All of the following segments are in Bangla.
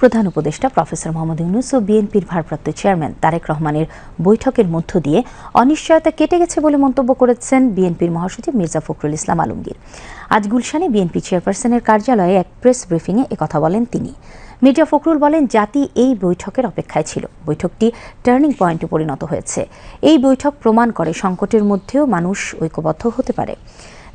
প্রধান উপদেষ্টা প্রফেসর মোহাম্মদ ইউনুস ও বিএনপির ভারপ্রাপ্ত চেয়ারম্যান তারেক রহমানের বৈঠকের মধ্য দিয়ে অনিশ্চয়তা কেটে গেছে বলে মন্তব্য করেছেন বিএনপির মহাসচিব মির্জা ফখরুল ইসলাম আলমগীর। আজ গুলশানে বিএনপি চেয়ারপারসনের কার্যালয়ে এক প্রেস ব্রিফিংয়ে একথা বলেন তিনি। মির্জা ফখরুল বলেন, জাতি এই বৈঠকের অপেক্ষায় ছিল। বৈঠকটি টার্নিং পয়েন্টে পরিণত হয়েছে। এই বৈঠক প্রমাণ করে সংকটের মধ্যেও মানুষ ঐক্যবদ্ধ হতে পারে।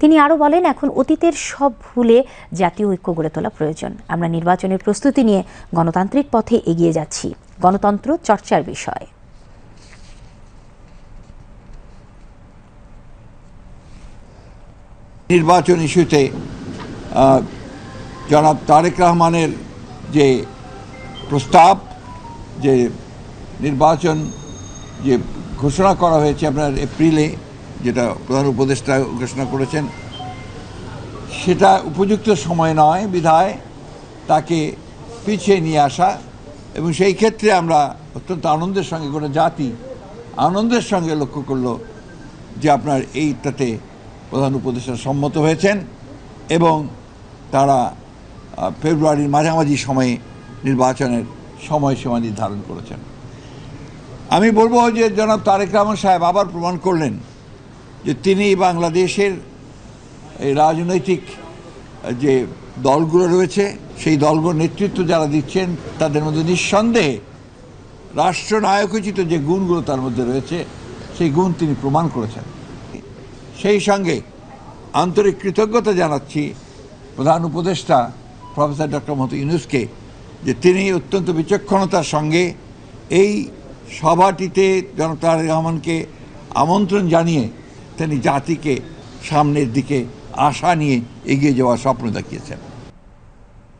তিনি আরও বলেন, এখন অতীতের সব ভুলে জাতীয় ঐক্য গড়ে তোলা প্রয়োজন। আমরা নির্বাচনের প্রস্তুতি নিয়ে গণতান্ত্রিক পথে এগিয়ে যাচ্ছি। গণতন্ত্র চর্চার বিষয়। নির্বাচন ইস্যুতে জনাব তারেক রহমানের যে প্রস্তাব, যে নির্বাচন যে ঘোষণা করা হয়েছে আপনার এপ্রিলে যেটা প্রধান উপদেষ্টা ঘোষণা করেছেন, সেটা উপযুক্ত সময় নয়, বিধায় তাকে পিছিয়ে নিয়ে আসা এবং সেই ক্ষেত্রে আমরা অত্যন্ত আনন্দের সঙ্গে কোনো জাতি আনন্দের সঙ্গে লক্ষ্য করল যে আপনার এইটাতে প্রধান উপদেষ্টা সম্মত হয়েছেন এবং তারা ফেব্রুয়ারির মাঝামাঝি সময়ে নির্বাচনের সময়সীমা নির্ধারণ করেছেন। আমি বলব যে জনাব তারেক রহমান সাহেব আবার প্রমাণ করলেন যে তিনি বাংলাদেশের রাজনৈতিক যে দলগুলো রয়েছে, সেই দলগুলোর নেতৃত্ব যারা দিচ্ছেন, তাদের মধ্যে নিঃসন্দেহে রাষ্ট্রনায়কোচিত যে গুণগুলো তার মধ্যে রয়েছে, সেই গুণ তিনি প্রমাণ করেছেন। সেই সঙ্গে আন্তরিক কৃতজ্ঞতা জানাচ্ছি প্রধান উপদেষ্টা প্রফেসর ডক্টর মোহাম্মদ ইউনুসকে যে তিনি অত্যন্ত বিচক্ষণতার সঙ্গে এই সভাটিতে জনতা রহমানকে আমন্ত্রণ জানিয়ে তিনি জাতিকে সামনের দিকে আশা নিয়ে এগিয়ে যাওয়ার স্বপ্ন দেখিয়েছেন।